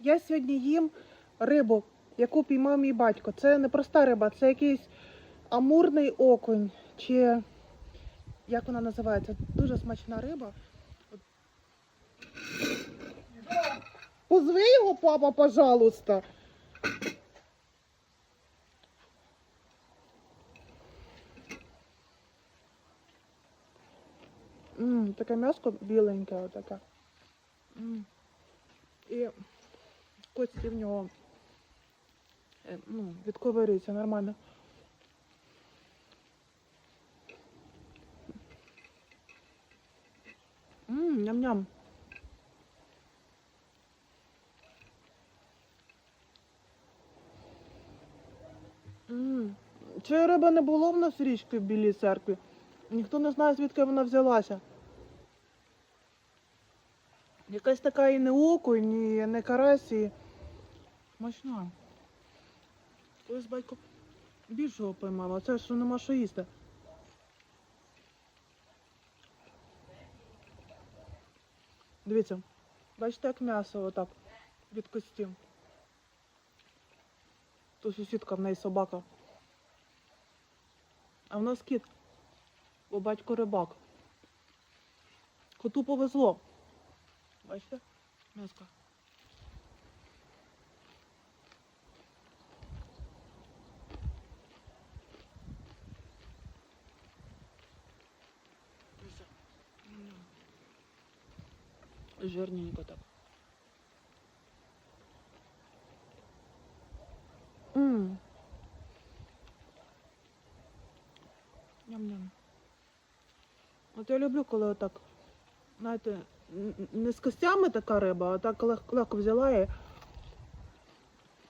Я сьогодні їм рибу, яку піймав мій батько. Це не проста риба, це якийсь амурний окунь. Чи як вона називається? Дуже смачна риба. Позви його, папа, пожалуйста. М, таке м'яско біленьке отаке. І кості в нього е, ну, відковирюються нормально. Мм, ням-ням. Цієї риби не було в нас річки в Білій церкві. Ніхто не знає, звідки вона взялася. Якась така і не окунь, і не карась, смачна. Колись батько більшого поймав, а це що нема що їсти. Дивіться, бачите, як м'ясо отак від кості. Тут сусідка в неї собака. А в нас кіт, бо батько рибак. Коту повезло. Бачите? М'яско. Жирненько так. Ням-ням. От я люблю, коли отак, знаєте, не з костями така риба, а так легко, легко взяла і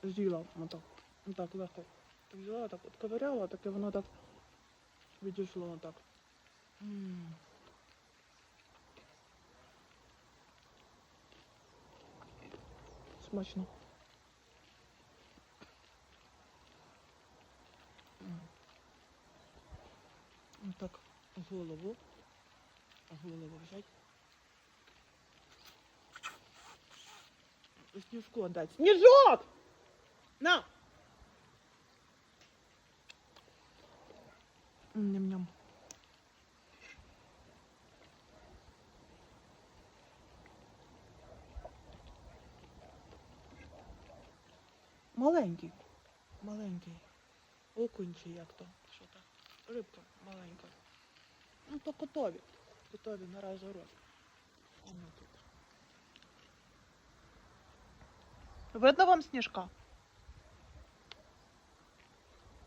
з'їла. Отак. Отак легко. Так взяла, так от ковиряла, так і воно так відійшло отак. М. Смачно. М. Отак голову. Голову взять. І Сніжку отдать. Сніжок! На! Ням-ням. Маленький. Маленький. Окунь чи як то? Що то? Рибка маленька. Ну то котові. Котові на раз. Воно тут. Видно вам сніжка?